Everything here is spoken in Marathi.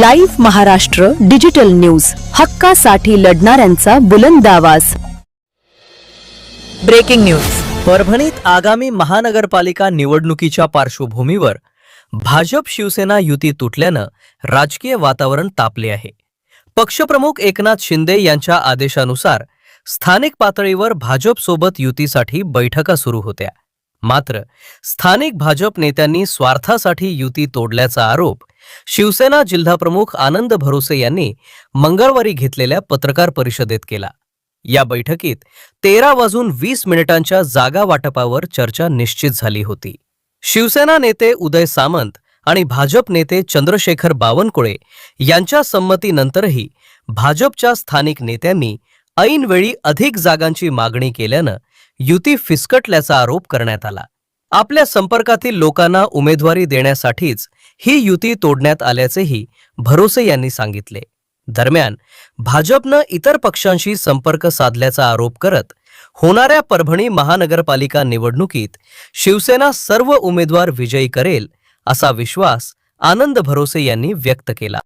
Live Maharashtra digital news. हक्कासाठी लढणाऱ्यांचा बुलंद आवाज. Breaking news. परभणीत आगामी महानगरपालिका निवडणुकीच्या पार्श्वभूमीवर भाजप शिवसेना युती तुटल्यानं राजकीय वातावरण तापले आहे. पक्षप्रमुख एकनाथ शिंदे यांच्या आदेशानुसार स्थानिक पातळीवर भाजपसोबत युतीसाठी बैठका सुरू होत्या. मात्र स्थानिक भाजप नेत्यांनी स्वार्थासाठी युती तोडल्याचा आरोप शिवसेना जिल्हाप्रमुख आनंद भरोसे यांनी मंगळवारी घेतलेल्या पत्रकार परिषदेत केला. या बैठकीत तेरा वाजून वीस मिनिटांच्या जागा वाटपावर चर्चा निश्चित झाली होती. शिवसेना नेते उदय सामंत आणि भाजप नेते चंद्रशेखर बावनकुळे यांच्या संमतीनंतरही भाजपच्या स्थानिक नेत्यांनी ऐनवेळी अधिक जागांची मागणी केल्यानं युती फिसकटल्याचा आरोप करण्यात आला. आपल्या संपर्कातील लोकांना उमेदवारी देण्यासाठीच ही युती तोडण्यात आल्याचेही भरोसे यांनी सांगितले. दरम्यान भाजपनं इतर पक्षांशी संपर्क साधल्याचा आरोप करत होणाऱ्या परभणी महानगरपालिका निवडणुकीत शिवसेना सर्व उमेदवार विजयी करेल असा विश्वास आनंद भरोसे यांनी व्यक्त केला.